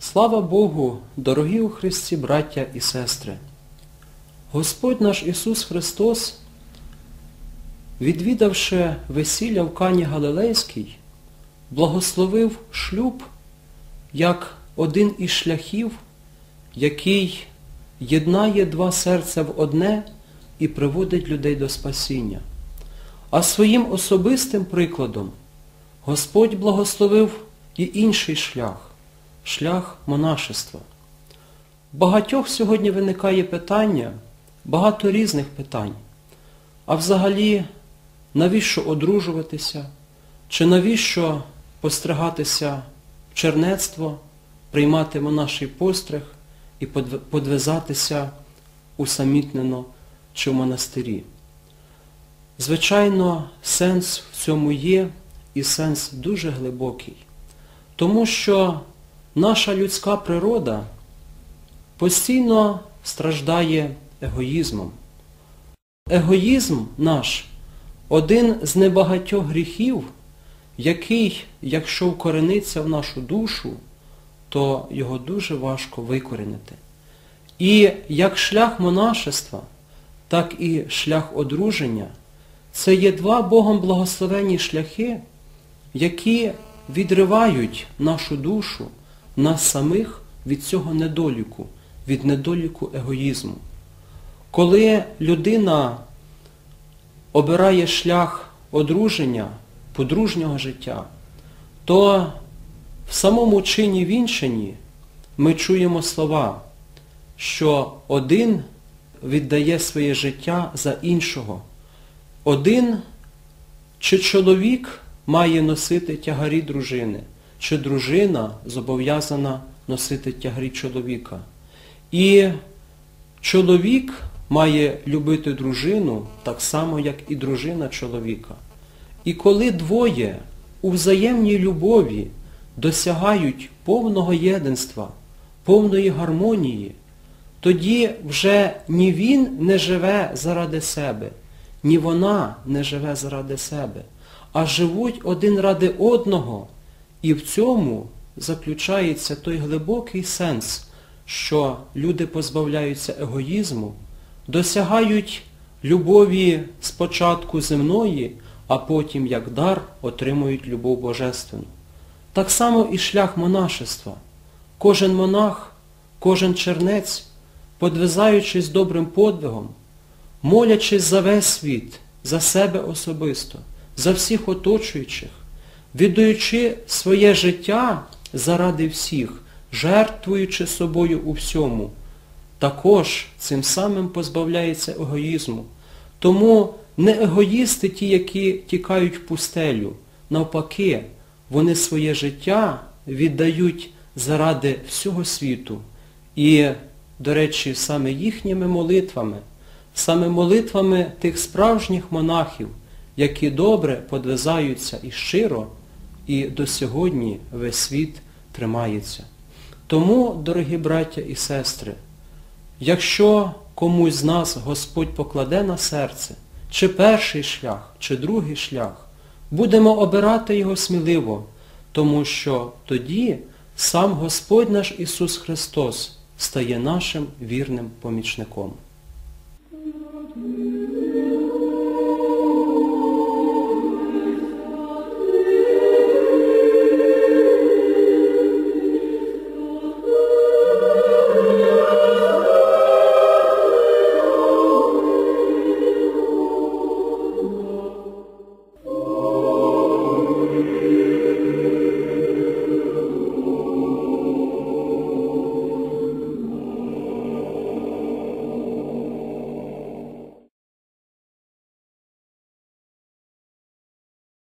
Слава Богу, дорогі у Христі браття і сестри! Господь наш Ісус Христос, відвідавши весілля в Кані Галилейській, благословив шлюб як один із шляхів, який єднає два серця в одне і приводить людей до спасіння. А своїм особистим прикладом Господь благословив і інший шлях шлях монашества. Багатьох сьогодні виникає питання, багато різних питань. А взагалі, навіщо одружуватися? Чи навіщо постригатися в чернецтво, приймати монаший постриг і подвизатися усамітнено чи в монастирі? Звичайно, сенс в цьому є і сенс дуже глибокий. Тому що наша людська природа постійно страждає егоїзмом. Егоїзм наш один з небагатьох гріхів, який, якщо вкорениться в нашу душу, то його дуже важко викорінити. І як шлях монашества, так і шлях одруження це є два Богом благословенні шляхи, які відривають нашу душу нас самих від цього недоліку, від недоліку егоїзму. Коли людина обирає шлях одруження, подружнього життя, то в самому чині вінчанні ми чуємо слова, що один віддає своє життя за іншого. Один чи чоловік має носити тягарі дружини чи дружина зобов'язана носити тягрі чоловіка. І чоловік має любити дружину так само, як і дружина чоловіка. І коли двоє у взаємній любові досягають повного єдинства, повної гармонії, тоді вже ні він не живе заради себе, ні вона не живе заради себе, а живуть один ради одного і в цьому заключається той глибокий сенс, що люди позбавляються егоїзму, досягають любові спочатку земної, а потім, як дар, отримують любов божественну. Так само і шлях монашества. Кожен монах, кожен чернець, подвизаючись добрим подвигом, молячись за весь світ, за себе особисто, за всіх оточуючих, віддаючи своє життя заради всіх, жертвуючи собою у всьому, також цим самим позбавляється егоїзму. Тому не егоїсти ті, які тікають в пустелю. Навпаки, вони своє життя віддають заради всього світу. І, до речі, саме їхніми молитвами, саме молитвами тих справжніх монахів, які добре подвизаються і щиро, і до сьогодні весь світ тримається. Тому, дорогі браття і сестри, якщо комусь з нас Господь покладе на серце, чи перший шлях, чи другий шлях, будемо обирати його сміливо, тому що тоді сам Господь наш Ісус Христос стає нашим вірним помічником.